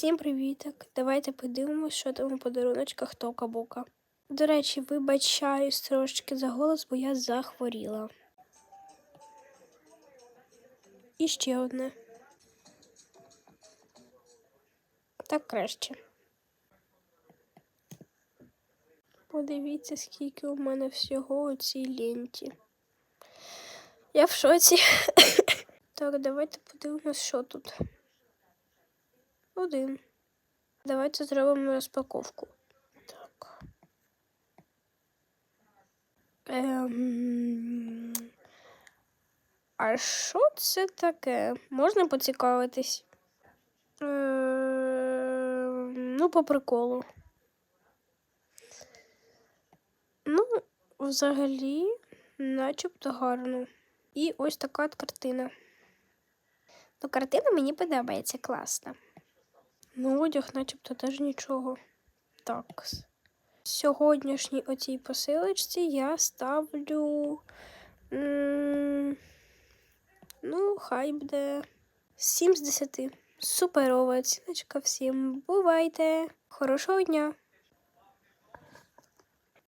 Всім привіток! Давайте подивимось, що там у подаруночках Тока Бока. До речі, вибачаюсь трошки за голос, бо я захворіла. І ще одне. Так краще. Подивіться, скільки у мене всього у цій ленті. Я в шоці. Так, давайте подивимось, що тут. Один. Давайте зробимо розпаковку. Так. Ем... А що це таке? Можна поцікавитись? Ем... Ну, по приколу. Ну, взагалі, начебто гарно. І ось така картина. Ну, картина мені подобається класно. Ну, одяг, начебто, теж нічого. Так. Сьогоднішній оцій посилочці я ставлю. Ну, хай буде 7 з 10. Суперова оціночка всім. Бувайте! Хорошого дня!